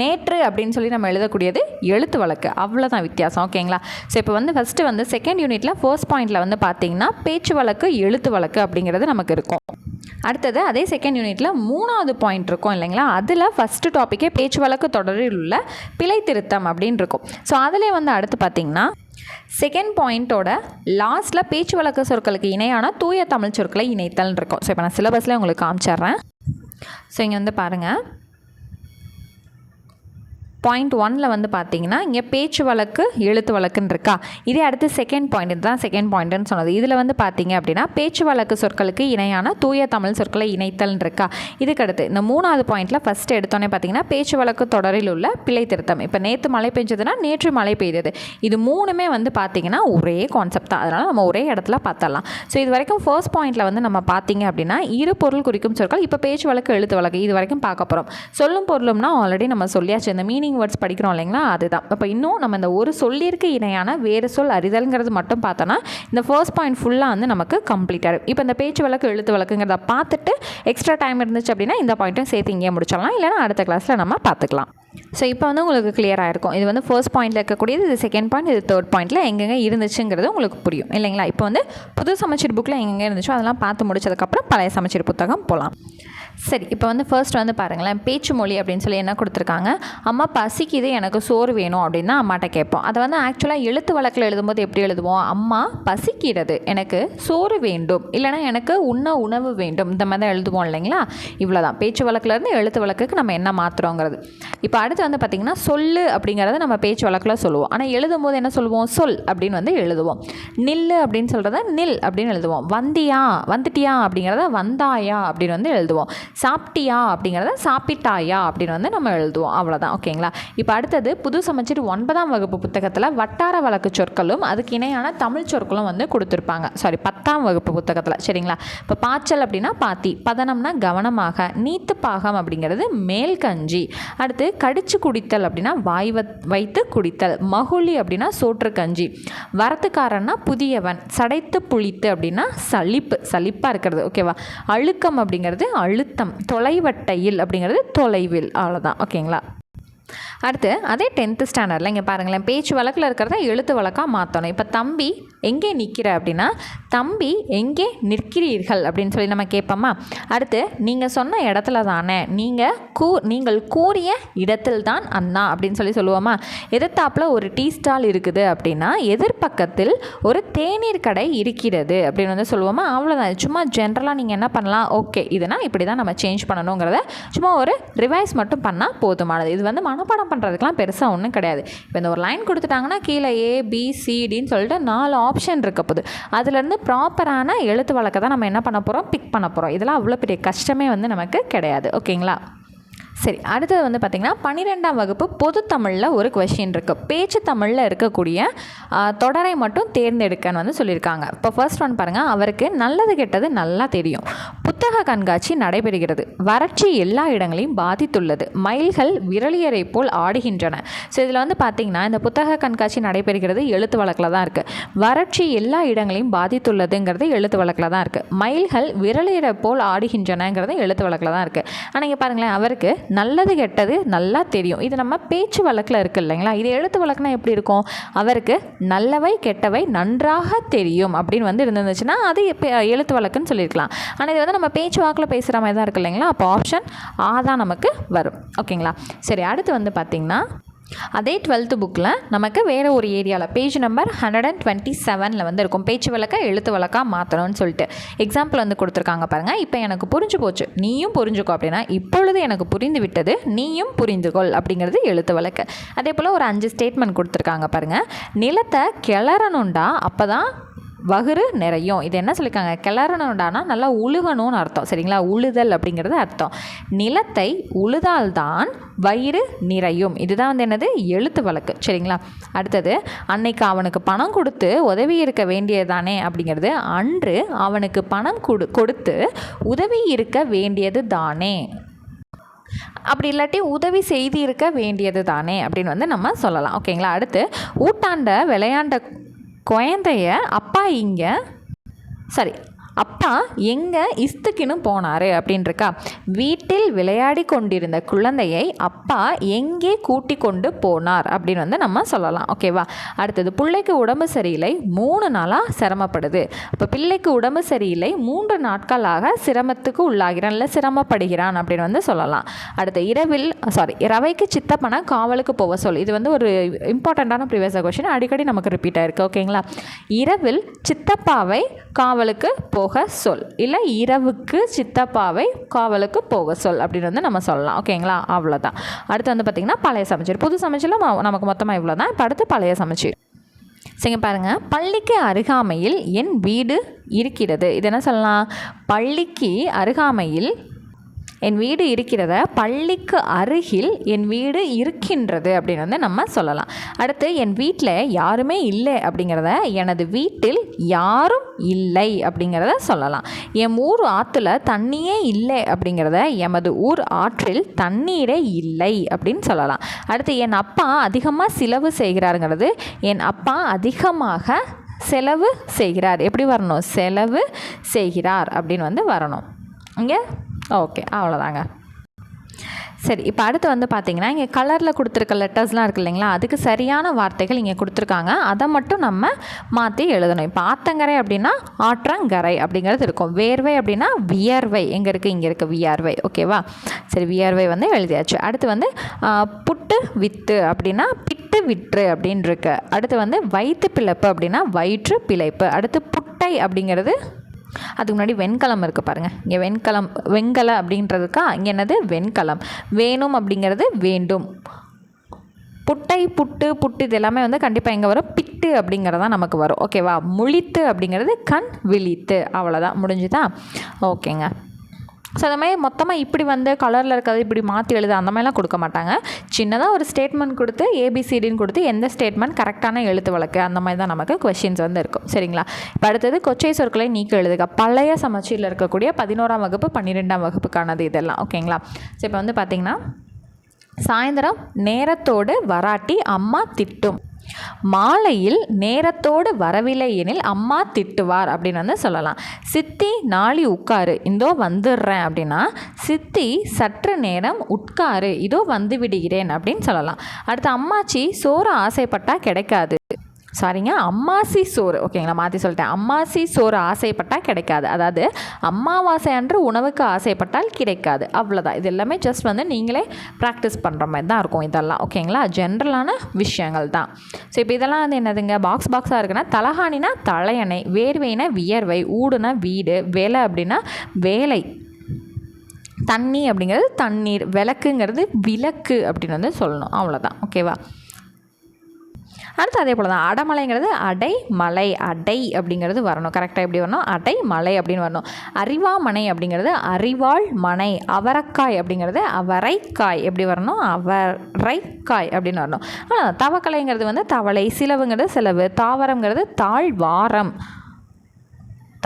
நேற்று அப்படின்னு சொல்லி நம்ம எழுதக்கூடியது எழுத்து வழக்கு. அவ்வளோதான் வித்தியாசம். ஓகேங்களா? ஸோ இப்போ வந்து ஃபஸ்ட்டு வந்து செகண்ட் யூனிட்டில் ஃபர்ஸ்ட் பாயிண்டில் வந்து பார்த்தீங்கன்னா பேச்சு வழக்கு எழுத்து வழக்கு அப்படிங்கிறது நமக்கு இருக்கும். அடுத்தது அதே செகண்ட் யூனிட்டில் மூணாவது பாயிண்ட் இருக்கும் இல்லைங்களா? அதில் ஃபஸ்ட்டு டாப்பிக்கே பேச்சு வழக்கு தொடரில் உள்ள பிழை திருத்தம் அப்படின்னு இருக்கும். ஸோ அதிலே வந்து அடுத்து பார்த்தீங்கன்னா செகண்ட் பாயிண்ட்டோட லாஸ்ட்டில் பேச்சு வழக்கு சொற்களுக்கு இணையான தூய தமிழ் சொற்களை இணைத்தல் இருக்கும். ஸோ இப்போ நான் சிலபஸில் உங்களுக்கு காமிச்சிட்றேன். ஸோ இங்கே வந்து பாருங்கள் பாயிண்ட் ஒனில் வந்து பார்த்தீங்கன்னா இங்கே பேச்சு வழக்கு எழுத்து வழக்குன்னு இருக்கா? இதே அடுத்து செகண்ட் பாயிண்ட் இதுதான் செகண்ட் பாயிண்ட்னு சொன்னது. இதில் வந்து பார்த்தீங்க அப்படின்னா பேச்சு வழக்கு சொற்களுக்கு இணையான தூய தமிழ் சொற்களை இணைத்தல் இருக்கா? இதுக்கடுத்து இந்த மூணாவது பாயிண்ட்டில் ஃபஸ்ட்டு எடுத்தோன்னே பார்த்தீங்கன்னா பேச்சு வழக்கு தொடரில் உள்ள பிழை திருத்தம். இப்போ நேற்று மழை பெஞ்சதுன்னா நேற்று மழை பெய்தது. இது மூணுமே வந்து பார்த்தீங்கன்னா ஒரே கான்செப்ட் தான். அதனால் நம்ம ஒரே இடத்துல பார்த்தலாம் ஸோ இது வரைக்கும் ஃபர்ஸ்ட் பாயிண்ட்டில் வந்து நம்ம பார்த்தீங்க அப்படின்னா இரு பொருள் குறிக்கும் சொற்கள் இப்போ பேச்சு வழக்கு எழுத்து வழக்கு இது வரைக்கும் பார்க்க போகிறோம் சொல்லும் பொருளும்னா ஆல்ரெடி நம்ம சொல்லியாச்சு. இந்த மீனிங் வேர்ட்ஸ் படிக்கிறோம் இல்லைங்களா? அதுதான். அப்போ இன்னும் நம்ம இந்த ஒரு சொல்லிற்கு இணையான வேறு சொல் அறிதல்ங்கிறது மட்டும் பார்த்தோன்னா இந்த ஃபர்ஸ்ட் பாயிண்ட் ஃபுல்லாக வந்து நமக்கு கம்ப்ளீட் இருக்கும் இப்போ இந்த பேச்சு வழக்கு எழுத்து வழக்குங்கிறத பார்த்துட்டு எக்ஸ்ட்ரா டைம் இருந்துச்சு அப்படின்னா இந்த பாயிண்ட்டும் சேர்த்து இங்கே முடிச்சிடலாம். இல்லைனா அடுத்த கிளாஸில் நம்ம பார்த்துக்கலாம். ஸோ இப்போ வந்து உங்களுக்கு கிளியராக இருக்கும் இது வந்து ஃபர்ஸ்ட் பாயிண்டில் இருக்கக்கூடியது இது செகண்ட் பாயிண்ட் இது தேர்ட் பாயிண்ட்டில் எங்கெங்கே இருந்துச்சுங்கிறது உங்களுக்கு புரியும். இல்லைங்களா? இப்போ வந்து புது சமைச்சீர் புக்கில் எங்கெங்கே இருந்துச்சோ அதெல்லாம் பார்த்து முடிச்சதுக்கப்புறம் பழைய சமச்சீர் புத்தகம் போகலாம் சரி இப்போ வந்து ஃபர்ஸ்ட் வந்து பாருங்களேன். பேச்சு மொழி அப்படின்னு சொல்லி என்ன கொடுத்துருக்காங்க? அம்மா பசிக்குது எனக்கு சோறு வேணும் அப்படின்னு தான் அம்மாட்ட கேட்போம். அதை வந்து ஆக்சுவலாக எழுத்து வழக்கில் எழுதும்போது எப்படி எழுதுவோம்? அம்மா பசிக்கிறது எனக்கு சோறு வேண்டும். இல்லைனா எனக்கு உண்ண உணவு வேண்டும். இந்த மாதிரி தான் எழுதுவோம் இல்லைங்களா? இவ்வளோதான் பேச்சு வழக்கிலேருந்து எழுத்து வழக்குக்கு நம்ம என்ன மாற்றுறோங்கிறது இப்போ அடுத்து வந்து பார்த்திங்கன்னா சொல்லு அப்படிங்கிறத நம்ம பேச்சு வழக்கில் சொல்லுவோம். ஆனால் எழுதும்போது என்ன சொல்லுவோம்? சொல் அப்படின்னு வந்து எழுதுவோம். நில்லு அப்படின்னு சொல்கிறத நில் அப்படின்னு எழுதுவோம். வந்தியா வந்துட்டியா? அப்படிங்கிறத வந்தாயா அப்படின்னு வந்து எழுதுவோம். சாப்பிட்டியா அப்படிங்கிறத சாப்பிட்டாயா அப்படின்னு வந்து நம்ம எழுதுவோம். அவ்வளோதான் ஓகேங்களா? இப்போ அடுத்தது புது சமச்சீர் ஒன்பதாம் வகுப்பு புத்தகத்தில் வட்டார வழக்கு சொற்களும் அதுக்கு இணையான தமிழ் சொற்களும் வந்து கொடுத்துருப்பாங்க. சாரி பத்தாம் வகுப்பு புத்தகத்தில். சரிங்களா? இப்போ பாய்ச்சல் அப்படின்னா பாத்தி பதனம்னா கவனமாக நீத்து பாகம் அப்படிங்கிறது மேல் கஞ்சி. அடுத்து கடிச்சு குடித்தல் அப்படின்னா வாய் வைத்து குடித்தல். மகுழி அப்படின்னா சோற்று கஞ்சி. வரத்துக்காரன்னா புதியவன் சடைத்து புளித்து அப்படின்னா சலிப்பு. சலிப்பாக இருக்கிறது. ஓகேவா? அழுக்கம் அப்படிங்கிறது விட்டம் தொலைவட்டையில் அப்படிங்கிறது தொலைவில். அவ்வளோதான் ஓகேங்களா? அடுத்து அதே டென்த்து ஸ்டாண்டர்டில் இங்கே பாருங்களேன் பேச்சு வழக்கில் இருக்கிறத எழுத்து வழக்காக மாற்றணும் இப்போ தம்பி எங்கே நிற்கிற அப்படின்னா தம்பி எங்கே நிற்கிறீர்கள் அப்படின்னு சொல்லி நம்ம கேட்போமா? அடுத்து நீங்கள் சொன்ன இடத்துல தானே நீங்கள் கூ நீங்கள் கூறிய இடத்தில் தான் அண்ணா அப்படின்னு சொல்லி சொல்லுவோமா? எதிர்த்தாப்புல ஒரு டீ ஸ்டால் இருக்குது அப்படின்னா எதிர்பக்கத்தில் ஒரு தேநீர் கடை இருக்கிறது அப்படின்னு வந்து சொல்லுவோமா? அவ்வளோதான் சும்மா ஜென்ரலாக நீங்கள் என்ன பண்ணலாம்? ஓகே இதுனா இப்படி தான் நம்ம சேஞ்ச் பண்ணணுங்கிறத சும்மா ஒரு ரிவைஸ் மட்டும் பண்ணால் போதுமானது. இது வந்து மனப்பாடம் பண்ணுறதுக்கெலாம் பெருசாக ஒன்றும் கிடையாது. இப்போ இந்த ஒரு லைன் கொடுத்துட்டாங்கன்னா கீழே ஏ பி சிடின்னு சொல்லிட்டு நாலு ஆப்ஷன் இருக்க போகுது. அதுலேருந்து ப்ராப்பரான எழுத்து வழக்கை தான் நம்ம என்ன பண்ண போகிறோம் பிக் பண்ண போகிறோம் இதெல்லாம் அவ்வளோ பெரிய கஷ்டமே வந்து நமக்கு கிடையாது. ஓகேங்களா சரி அடுத்தது வந்து பார்த்திங்கன்னா பன்னிரெண்டாம் வகுப்பு பொது தமிழில் ஒரு கொஷின் இருக்குது பேச்சு தமிழில் இருக்கக்கூடிய தொடரை மட்டும் தேர்ந்தெடுக்கன்னு வந்து சொல்லியிருக்காங்க. இப்போ ஃபர்ஸ்ட் ஒன் பாருங்கள் அவருக்கு நல்லது கெட்டது நல்லா தெரியும். புத்தக கண்காட்சி நடைபெறுகிறது. வறட்சி எல்லா இடங்களையும் பாதித்துள்ளது. மயில்கள் விரலியரை போல் ஆடுகின்றன. ஸோ இதில் வந்து பார்த்திங்கன்னா இந்த புத்தக கண்காட்சி நடைபெறுகிறது எழுத்து வழக்கில் தான் இருக்குது வறட்சி எல்லா இடங்களையும் பாதித்துள்ளதுங்கிறது எழுத்து வழக்கில் தான் இருக்குது மயில்கள் விரலியரை போல் ஆடுகின்றனங்கிறது எழுத்து வழக்கில் தான் இருக்குது ஆனால் இங்கே பாருங்களேன் அவருக்கு நல்லது கெட்டது நல்லா தெரியும். இது நம்ம பேச்சு வழக்கில் இருக்குது இல்லைங்களா? இது எழுத்து வழக்குனா எப்படி இருக்கும்? அவருக்கு நல்லவை கெட்டவை நன்றாக தெரியும் அப்படின்னு வந்து இருந்துச்சுன்னா அது எப்ப- எழுத்து வழக்குன்னு சொல்லியிருக்கலாம். ஆனால் இது வந்து நம்ம பேச்சு வாக்கில் பேசுகிற மாதிரி தான் இருக்கு இல்லைங்களா? அப்போ ஆப்ஷன் ஆ தான் நமக்கு வரும். ஓகேங்களா? சரி அடுத்து வந்து பார்த்திங்கன்னா அதே டுவெல்த்து புக்கில் நமக்கு வேறு ஒரு ஏரியாவில் page number hundred and twenty செவனில் வந்து இருக்கும். பேச்சு வழக்கை எழுத்து வழக்காக மாற்றணும்னு சொல்லிட்டு. எக்ஸாம்பிள் வந்து கொடுத்துருக்காங்க பாருங்கள் இப்போ எனக்கு புரிஞ்சு போச்சு. நீயும் புரிஞ்சுக்கோ அப்படின்னா இப்பொழுது எனக்கு புரிந்து விட்டது நீயும் புரிந்துகொள் அப்படிங்கிறது எழுத்து வழக்கு. அதே போல் ஒரு அஞ்சு ஸ்டேட்மெண்ட் கொடுத்துருக்காங்க பாருங்கள் நிலத்தை கிளறணுண்டா அப்போ தான் வகுறு நிறையும். இது என்ன சொல்லியிருக்காங்க? கிளறணுண்டானா நல்லா உழுகணும்னு அர்த்தம். சரிங்களா? உழுதல் அப்படிங்கிறது அர்த்தம். நிலத்தை உழுதால்தான் வயிறு நிறையும். இதுதான் வந்து என்னது? எழுத்து வழக்கு. சரிங்களா? அடுத்தது அன்னைக்கு அவனுக்கு பணம் கொடுத்து உதவி இருக்க வேண்டியதானே அப்படிங்கிறது. அன்று அவனுக்கு பணம் கொடு கொடுத்து உதவி இருக்க வேண்டியது தானே அப்படி இல்லாட்டி உதவி செய்து இருக்க வேண்டியது தானே அப்படின்னு வந்து நம்ம சொல்லலாம். ஓகேங்களா? அடுத்து ஊட்டாண்ட விளையாண்ட குழந்தைய அப்பா இங்கே. சரி அப்பா எங்கே இஸ்துக்கின்னு போனார் அப்படின்ட்டுருக்கா வீட்டில் விளையாடி கொண்டிருந்த குழந்தையை அப்பா எங்கே கூட்டி கொண்டு போனார் அப்படின்னு வந்து நம்ம சொல்லலாம். ஓகேவா அடுத்தது பிள்ளைக்கு உடம்பு சரியில்லை மூணு நாளாக சிரமப்படுது. அப்போ பிள்ளைக்கு உடம்பு சரியில்லை மூன்று நாட்களாக சிரமத்துக்கு உள்ளாகிறான் இல்லை சிரமப்படுகிறான் அப்படின்னு வந்து சொல்லலாம். அடுத்து இரவில் சாரி ரவைக்கு சித்தப்பனை காவலுக்கு போக சொல். இது வந்து ஒரு இம்பார்ட்டண்ட்டான ப்ரீவியஸ் கொஷின் அடிக்கடி நமக்கு ரிப்பீட் ஆயிருக்கு ஓகேங்களா இரவில் சித்தப்பாவை காவலுக்கு போக சொல். இல்லை இரவுக்கு சித்தப்பாவை காவலுக்கு போக சொல் அப்படின்னு வந்து நம்ம சொல்லலாம். ஓகேங்களா அவ்வளோதான் அடுத்து வந்து பார்த்திங்கன்னா பழைய சமைச்சர் புது சமைச்சரில் நமக்கு மொத்தமாக இவ்வளோ தான் இப்போ அடுத்து பழைய சமைச்சீர் சரிங்க பாருங்கள் பள்ளிக்கு அருகாமையில் என் வீடு இருக்கிறது. இது என்ன சொல்லலாம்? பள்ளிக்கு அருகாமையில் என் வீடு இருக்கிறத பள்ளிக்கு அருகில் என் வீடு இருக்கின்றது அப்படின்னு வந்து நம்ம சொல்லலாம். அடுத்து என் வீட்டில் யாருமே இல்லை அப்படிங்கிறத எனது வீட்டில் யாரும் இல்லை அப்படிங்கிறத சொல்லலாம். என் ஊர் ஆற்றுல தண்ணியே இல்லை அப்படிங்கிறத எமது ஊர் ஆற்றில் தண்ணீரே இல்லை அப்படின்னு சொல்லலாம். அடுத்து என் அப்பா அதிகமாக செலவு செய்கிறாருங்கிறது என் அப்பா அதிகமாக செலவு செய்கிறார். எப்படி வரணும்? செலவு செய்கிறார் அப்படின்னு வந்து வரணும். இங்கே ஓகே அவ்வளோதாங்க. சரி இப்போ அடுத்து வந்து பார்த்தீங்கன்னா இங்கே கலரில் கொடுத்துருக்க லெட்டர்ஸ்லாம் இருக்கு இல்லைங்களா? அதுக்கு சரியான வார்த்தைகள் இங்கே கொடுத்துருக்காங்க. அதை மட்டும் நம்ம மாற்றி எழுதணும். இப்போ ஆத்தங்கரை அப்படின்னா ஆற்றங்கரை அப்படிங்கிறது இருக்கும். வேர்வை அப்படின்னா வியர்வை. எங்கே இருக்குது இங்கே இருக்குது வியர்வை. ஓகேவா சரி வியர்வை வந்து எழுதியாச்சு. அடுத்து வந்து புட்டு வித்து அப்படின்னா பிட்டு விற்று அப்படின்னு இருக்கு. அடுத்து வந்து வயிற்று பிழைப்பு அப்படின்னா வயிற்று பிழைப்பு. அடுத்து புட்டை அப்படிங்கிறது அதுக்கு முன்னாடி வெண்கலம் இருக்குது பாருங்கள் இங்கே வெண்கலம் வெண்கல அப்படின்றதுக்கா இங்கே என்னது? வெண்கலம். வேணும் அப்படிங்கிறது வேண்டும். புட்டை புட்டு புட்டு இது எல்லாமே வந்து கண்டிப்பாக எங்கே வரும்? பிட்டு அப்படிங்கிறது தான் நமக்கு வரும். ஓகேவா முழித்து அப்படிங்கிறது கண் விழித்து. அவ்வளோதான் முடிஞ்சுதா? ஓகேங்க. ஸோ அந்த மாதிரி மொத்தமாக இப்படி வந்து கலரில் இருக்கிறது இப்படி மாற்றி எழுது அந்த மாதிரிலாம் கொடுக்க மாட்டாங்க. சின்னதாக ஒரு ஸ்டேட்மெண்ட் கொடுத்து ஏபிசிடின்னு கொடுத்து எந்த ஸ்டேட்மெண்ட் கரெக்டான எழுத்து வழக்கு? அந்த மாதிரி தான் நமக்கு கொஷின்ஸ் வந்து இருக்கும். சரிங்களா? இப்போ அடுத்தது கொச்சை சொற்களை நீக்க எழுதுக. பழைய சமச்சீரில் இருக்கக்கூடிய பதினோராம் வகுப்பு பன்னிரெண்டாம் வகுப்புக்கானது இதெல்லாம். ஓகேங்களா ஸோ இப்போ வந்து பார்த்திங்கன்னா சாயந்தரம் நேரத்தோடு வராட்டி அம்மா திட்டும். மாலையில் நேரத்தோடு வரவில்லை எனில் அம்மா திட்டுவார் அப்படின்னு வந்து சொல்லலாம். சித்தி நாளி உட்காரு. இதோ வந்துடுறேன் அப்படின்னா சித்தி சற்று நேரம் உட்காரு. இதோ வந்து விடுகிறேன் அப்படின்னு சொல்லலாம். அடுத்து அம்மாச்சி சோறு ஆசைப்பட்டால் கிடைக்காது. சாரிங்க அம்மாசி சோறு. ஓகேங்களா மாற்றி சொல்லிட்டேன். அம்மாசி சோறு ஆசைப்பட்டால் கிடைக்காது. அதாவது அம்மாவாசை அன்று உணவுக்கு ஆசைப்பட்டால் கிடைக்காது. அவ்வளோதான் இது எல்லாமே ஜஸ்ட் வந்து நீங்களே ப்ராக்டிஸ் பண்ணுற மாதிரி தான் இருக்கும் இதெல்லாம். ஓகேங்களா ஜென்ரலான விஷயங்கள் தான். ஸோ இப்போ இதெல்லாம் வந்து என்னதுங்க? பாக்ஸ் பாக்ஸாக இருக்குன்னா தலகாணினா தலையணை வேர்வைனா வியர்வை ஊடுனா வீடு வேலை அப்படின்னா வேலை. தண்ணி அப்படிங்கிறது தண்ணீர் விளக்குங்கிறது விளக்கு அப்படின்னு வந்து சொல்லணும். அவ்வளோதான் ஓகேவா அடுத்து அதே போல் தான் அடமலைங்கிறது அடை மலை அடை அப்படிங்கிறது வரணும். கரெக்டாக எப்படி வரணும்? அடை மலை அப்படின்னு வரணும். அறிவாமனை அப்படிங்கிறது அறிவாள் மனை அவரக்காய் அப்படிங்கிறது அவரைக்காய். எப்படி வரணும்? அவரைக்காய் அப்படின்னு வரணும். ஆனால் தவக்கலைங்கிறது வந்து தவளை சிலவுங்கிறது சிலவு தாவரங்கிறது தாழ்வாரம்.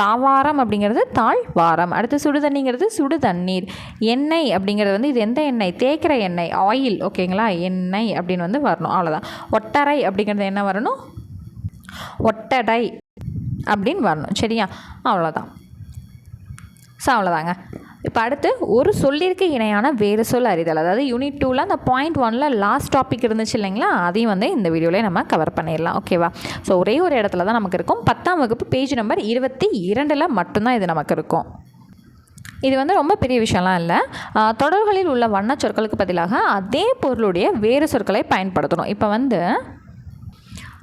தாவாரம் அப்படிங்கிறது தாழ் வாரம். அடுத்து சுடு தண்ணிங்கிறது சுடு தண்ணீர். எண்ணெய் அப்படிங்கிறது வந்து இது எந்த எண்ணெய்? தேய்க்கிற எண்ணெய். ஆயில் ஓகேங்களா எண்ணெய் அப்படின்னு வந்து வரணும். அவ்வளோதான் ஒட்டரை அப்படிங்கிறது என்ன வரணும்? ஒட்டடை அப்படின்னு வரணும். சரியா? அவ்வளோதான் ஸோ அவ்வளோதாங்க இப்போ அடுத்து ஒரு சொல்லிற்கு இணையான வேறு சொல் அறிதல். அதாவது யூனிட் டூவில் அந்த பாயிண்ட் ஒனில் லாஸ்ட் டாபிக் இருந்துச்சு இல்லைங்களா? அதையும் வந்து இந்த வீடியோவிலே நம்ம கவர் பண்ணிடலாம். ஓகேவா ஸோ ஒரே ஒரு இடத்துல தான் நமக்கு இருக்கும். பத்தாம் வகுப்பு பேஜ் நம்பர் இருபத்தி இரண்டில் மட்டும்தான் இது நமக்கு இருக்கும். இது வந்து ரொம்ப பெரிய விஷயம்லாம் இல்லை. தொடர்களில் உள்ள வண்ண சொற்களுக்கு பதிலாக அதே பொருளுடைய வேறு சொற்களை பயன்படுத்தணும். இப்போ வந்து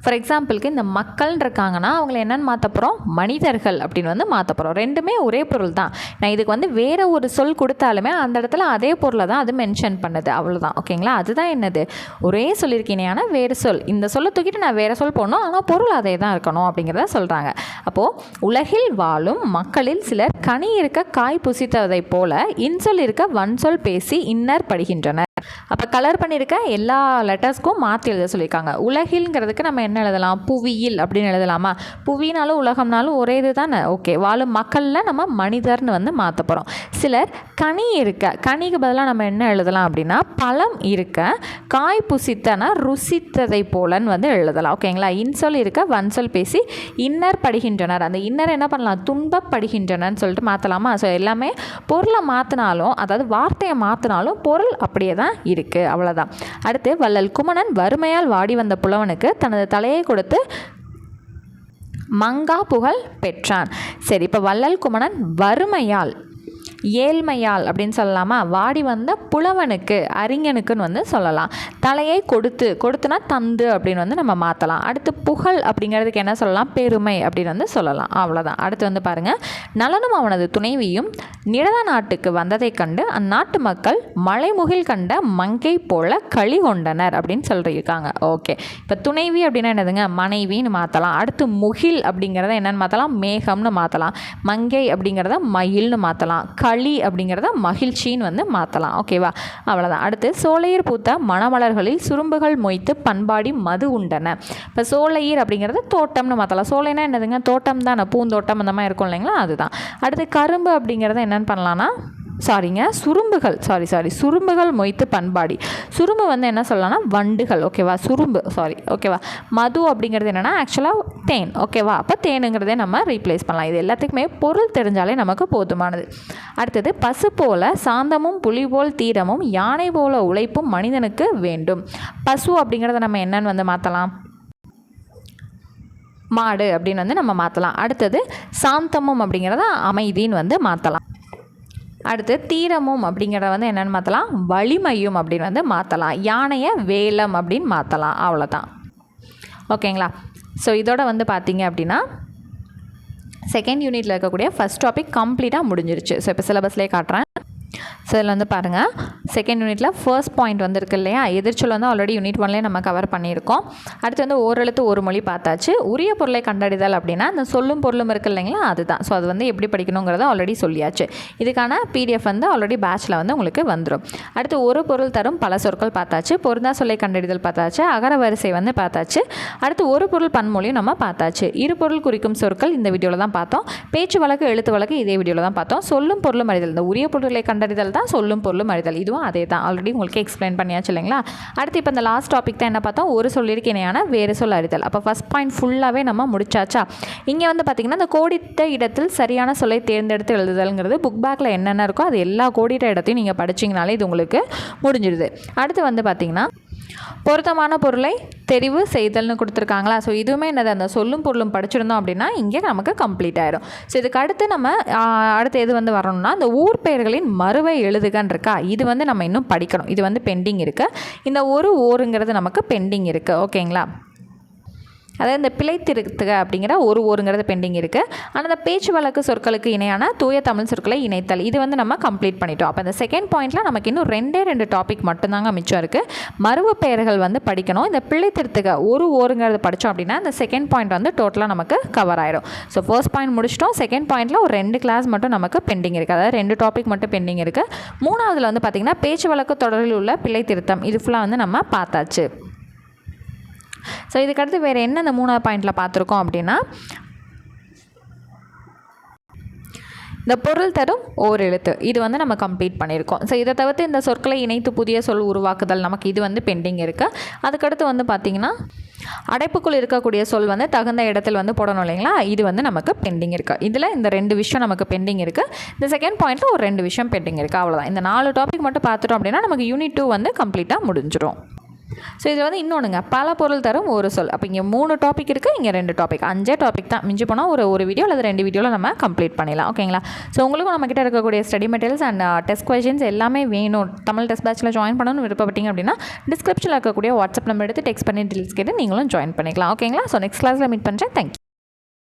ஃபார் எக்ஸாம்பிளுக்கு இந்த மக்கள்னு இருக்காங்கன்னா அவங்கள என்னென்னு மாற்ற போகிறோம் மனிதர்கள் அப்படின்னு வந்து மாற்ற போகிறோம் ரெண்டுமே ஒரே பொருள் தான். நான் இதுக்கு வந்து வேறு ஒரு சொல் கொடுத்தாலுமே அந்த இடத்துல அதே பொருளை தான் அது மென்ஷன் பண்ணுது. அவ்வளோதான் ஓகேங்களா அதுதான் என்னது? ஒரே சொல்லியிருக்கீங்கன்னா வேறு சொல். இந்த சொல்லை தூக்கிட்டு நான் வேறு சொல் போடணும். ஆனால் பொருள் அதே தான் இருக்கணும் அப்படிங்கிறத சொல்கிறாங்க அப்போது உலகில் வாழும் மக்களில் சிலர் கனி இருக்க காய் புசித்ததைப் போல இன்சொல் இருக்க வன்சொல் பேசி இன்னர் படுகின்றனர். அப்போ கலர் பண்ணியிருக்க எல்லா லெட்டர்ஸ்க்கும் மாற்றி எழுத சொல்லியிருக்காங்க. உலகில்ங்கிறதுக்கு நம்ம என்ன எழுதலாம்? புவியில் அப்படின்னு எழுதலாமா? புவினாலும் உலகம்னாலும் ஒரே இது தானே ஓகே வாழும் மக்களில் நம்ம மனிதர்னு வந்து மாற்ற போகிறோம் சிலர் கனி இருக்க கனிக்கு பதிலாக நம்ம என்ன எழுதலாம் அப்படின்னா பழம் இருக்க காய் புசித்தனா ருசித்ததை போலன்னு வந்து எழுதலாம். ஓகேங்களா இன்சொல் இருக்க வன்சொல் பேசி இன்னர் படுகின்றனர். அந்த இன்னர் என்ன பண்ணலாம்? துன்பப்படுகின்றனர்னு சொல்லிட்டு மாற்றலாமா ஸோ எல்லாமே பொருளை மாற்றினாலும் அதாவது வார்த்தையை மாற்றினாலும் பொருள் அப்படியே தான் இருக்குது அவ்வளோதான் அடுத்து வள்ளல் குமணன் வறுமையால் வாடி வந்த புலவனுக்கு தனது தலையை கொடுத்து மங்கா புகழ் பெற்றான். சரி இப்போ வள்ளல் குமணன் வறுமையால் ஏழ்மையால் அப்படின்னு சொல்லலாமா? வாடி வந்த புலவனுக்கு அறிஞனுக்குன்னு வந்து சொல்லலாம். தலையை கொடுத்து கொடுத்துனா தந்து அப்படின்னு வந்து நம்ம மாற்றலாம் அடுத்து புகழ் அப்படிங்கிறதுக்கு என்ன சொல்லலாம்? பெருமை அப்படின்னு வந்து சொல்லலாம். அவ்வளோதான் அடுத்து வந்து பாருங்கள் நலனும் அவனது துணைவியும் நிழத நாட்டுக்கு வந்ததைக் கண்டு அந்நாட்டு மக்கள் மலைமுகில் கண்ட மங்கை போல களி கொண்டனர் அப்படின்னு சொல்லியிருக்காங்க. ஓகே. இப்போ துணைவி அப்படின்னா என்னதுங்க? மனைவின்னு மாற்றலாம் அடுத்து முகில் அப்படிங்கிறத என்னென்னு மாற்றலாம் மேகம்னு மாற்றலாம் மங்கை அப்படிங்கிறத மயில்னு மாற்றலாம் களி அப்படிங்கிறத மகிழ்ச்சின்னு வந்து மாற்றலாம் ஓகேவா அவ்வளோதான் அடுத்து சோலையர் பூத்த மணமலர்களில் சுரும்புகள் மொய்த்து பண்பாடி மது உண்டன. இப்போ சோலையர் அப்படிங்கிறது தோட்டம்னு மாற்றலாம் சோலைனா என்னதுங்க? தோட்டம் தானே பூந்தோட்டம் அந்த மாதிரி இருக்கும் இல்லைங்களா? அதுதான். அடுத்து கரும்பு அப்படிங்கிறத என்னென்னு பண்ணலான்னா சாரிங்க சுரும்புகள். Sorry sorry சுரும்புகள் மொய்த்து பண்பாடி. சுரும்பு வந்து என்ன சொல்லலாம்னா வண்டுகள். ஓகேவா சுரும்பு. சாரி ஓகேவா மது அப்படிங்கிறது என்னென்னா ஆக்சுவலாக தேன். ஓகேவா அப்போ தேனுங்கிறதே நம்ம ரீப்ளேஸ் பண்ணலாம். இது எல்லாத்துக்குமே பொருள் தெரிஞ்சாலே நமக்கு போதுமானது. அடுத்தது பசு போல சாந்தமும் புலி போல் தீரமும் யானை போல உழைப்பும் மனிதனுக்கு வேண்டும். பசு அப்படிங்கிறத நம்ம என்னன்னு வந்து மாற்றலாம் மாடு அப்படின்னு வந்து நம்ம மாற்றலாம் அடுத்தது சாந்தமும் அப்படிங்கிறத அமைதின்னு வந்து மாற்றலாம் அடுத்து தீரமும் அப்படிங்கிறத வந்து என்னென்னு மாற்றலாம் வலிமையும் அப்படின்னு வந்து மாற்றலாம் யானையை வேலம் அப்படின்னு மாற்றலாம் அவ்வளோதான் ஓகேங்களா? ஸோ இதோட வந்து பார்த்தீங்க அப்படின்னா செகண்ட் யூனிட்டில் இருக்கக்கூடிய ஃபஸ்ட் டாபிக் கம்ப்ளீட்டாக முடிஞ்சிருச்சு. ஸோ இப்போ சிலபஸ்லேயே காட்டுறேன். ஸோ இதில் வந்து பாருங்கள் செகண்ட் யூனிட்டில் ஃபர்ஸ்ட் பாயிண்ட் வந்திருக்கு இல்லையா? எதிர்ச்சொல் வந்து ஆல்ரெடி யூனிட் ஒன்லேயே நம்ம கவர் பண்ணியிருக்கோம். அடுத்து வந்து ஓரெழுத்து ஒரு மொழி பார்த்தாச்சு. உரிய பொருளை கண்டறிதல் அப்படின்னா இந்த சொல்லும் பொருளும் இருக்கு இல்லைங்களா? அதுதான். ஸோ அது வந்து எப்படி படிக்கணுங்கிறத ஆல்ரெடி சொல்லியாச்சு. இதுக்கான பிடிஎஃப் வந்து ஆல்ரெடி பேட்சில் வந்து உங்களுக்கு வந்துடும் அடுத்து ஒரு பொருள் தரும் பல சொற்கள் பார்த்தாச்சு. பொருந்தா சொல்லை கண்டறிதல் பார்த்தாச்சு. அகர வரிசை வந்து பார்த்தாச்சு. அடுத்து ஒரு பொருள் பன்மொழியும் நம்ம பார்த்தாச்சு. இரு பொருள் குறிக்கும் சொற்கள் இந்த வீடியோவில் தான் பார்த்தோம். பேச்சு வழக்கு எழுத்து வழக்கு இதே வீடியோவில் தான் பார்த்தோம். சொல்லும் பொருளும் அறிதல். இந்த உரிய பொருளை கண்டறிதல் தான் சொல்லும் பொருளும் அறிதல் இதுவும் அதே தான் ஆல்ரெடி உங்களுக்கு எக்ஸ்பிளைன் பண்ணியாச்சு இல்லைங்களா? அடுத்து இப்போ இந்த லாஸ்ட் டாபிக் தான் என்ன பார்த்தோம்? ஒரு சொல்லிற்கு இணையான வேறு சொல் அறிதல் அப்போ ஃபஸ்ட் பாயிண்ட் ஃபுல்லாகவே நம்ம முடிச்சாச்சா? இங்கே வந்து பார்த்திங்கன்னா இந்த கோடிட்ட இடத்தில் சரியான சொல்லை தேர்ந்தெடுத்து எழுதுதல்ங்கிறது புக் பேக்கில் என்னென்ன இருக்கோ அது எல்லா கோடிட்ட இடத்தையும் நீங்கள் படிச்சிங்கனாலே இது உங்களுக்கு முடிஞ்சிடுது. அடுத்து வந்து பார்த்திங்கன்னா பொருத்தமான பொருளை தெரிவு செய்தல்னு கொடுத்துருக்காங்களா? ஸோ இதுவுமே என்னது? அந்த சொல்லும் பொருளும் படிச்சிருந்தோம் அப்படின்னா இங்கே நமக்கு கம்ப்ளீட் ஆயிடும் ஸோ இதுக்கு அடுத்து நம்ம அடுத்து எது வந்து வரணும்னா அந்த ஊர் பெயர்களின் மறுவை எழுதுகன் இருக்கா? இது வந்து நம்ம இன்னும் படிக்கணும். இது வந்து பெண்டிங் இருக்குது இந்த ஒரு ஓருங்கிறது நமக்கு பெண்டிங் இருக்குது ஓகேங்களா அதாவது இந்த பிழைத்திருத்துக அப்படிங்கிற ஒரு ஓருங்கிறது பெண்டிங் இருக்குது ஆனால் இந்த பேச்சு வழக்கு சொற்களுக்கு இணையான தூய தமிழ் சொற்களை இணைத்தல் இது வந்து நம்ம கம்ப்ளீட் பண்ணிட்டோம். அப்போ இந்த செகண்ட் பாயிண்ட்டில் நமக்கு இன்னும் ரெண்டே ரெண்டு டாபிக் மட்டும்தாங்க மிச்சம் இருக்குது மருவ பெயர்கள் வந்து படிக்கணும். இந்த பிழைத்திருத்துக ஒரு ஓருங்கிறது படித்தோம் அப்படின்னா இந்த செகண்ட் பாயிண்ட் வந்து டோட்டலாக நமக்கு கவர் ஆயிடும் ஸோ ஃபர்ஸ்ட் பாயிண்ட் முடிச்சிட்டோம். செகண்ட் பாயிண்ட்டில் ஒரு ரெண்டு கிளாஸ் மட்டும் நமக்கு பெண்டிங் இருக்குது அதாவது ரெண்டு டாபிக் மட்டும் பெண்டிங் இருக்குது மூணாவதில் வந்து பார்த்திங்கன்னா பேச்சு வழக்கு தொடரில் உள்ள பிழைத்திருத்தம் இது ஃபுல்லாக வந்து நம்ம பார்த்தாச்சு. ஸோ இதுக்கடுத்து வேறு என்ன இந்த மூணாவது பாயிண்டில் பார்த்துருக்கோம் அப்படின்னா இந்த பொருள் தரும் ஓர் எழுத்து. இது வந்து நம்ம கம்ப்ளீட் பண்ணியிருக்கோம். ஸோ இதை தவிர்த்து இந்த சொற்களை இணைத்து புதிய சொல் உருவாக்குதல் நமக்கு இது வந்து பெண்டிங் இருக்குது அதுக்கடுத்து வந்து பார்த்திங்கன்னா அடைப்புக்குள் இருக்கக்கூடிய சொல் வந்து தகுந்த இடத்தில் வந்து போடணும் இல்லைங்களா? இது வந்து நமக்கு பெண்டிங் இருக்குது இதில் இந்த ரெண்டு விஷயம் நமக்கு பெண்டிங் இருக்குது இந்த செகண்ட் பாயிண்ட்டில் ஒரு ரெண்டு விஷயம் பெண்டிங் இருக்குது அவ்வளோதான் இந்த நாலு டாபிக் மட்டும் பார்த்துட்டோம் அப்படின்னா நமக்கு யூனிட் டூ வந்து கம்ப்ளீட்டாக முடிஞ்சிடும் ஸோ இதில் வந்து இன்னொன்றுங்க பல பொருள் தரும் ஒரு சொல். அப்போ இங்கே மூணு டாபிக் இருக்குது இங்கே ரெண்டு டாபிக் அஞ்சே டாபிக் தான். மிஞ்சி போனால் ஒரு ஒரு வீடியோ அல்லது ரெண்டு வீடியோவில் நம்ம கம்ப்ளீட் பண்ணிடலாம். ஓகேங்களா ஸோ உங்களுக்கும் நம்மக்கிட்ட இருக்கக்கூடிய study materials and test questions எல்லாமே வேணும். தமிழ் டெஸ்ட் பேட்சில் ஜாயின் பண்ணணும்னு விருப்பப்பட்டீங்க அப்படின்னா டிஸ்கிரிப்ஷனில் இருக்கக்கூடிய வாட்ஸ்அப் நம்பர் எடுத்து டெக்ஸ்ட் பண்ணி டீல்ஸ் கேட்டு நீங்களும் ஜாயின் பண்ணிக்கலாம். ஓகேங்களா ஸோ நெக்ஸ்ட் கிளாஸில் மீட் பண்ணுறேன் தேங்க்யூ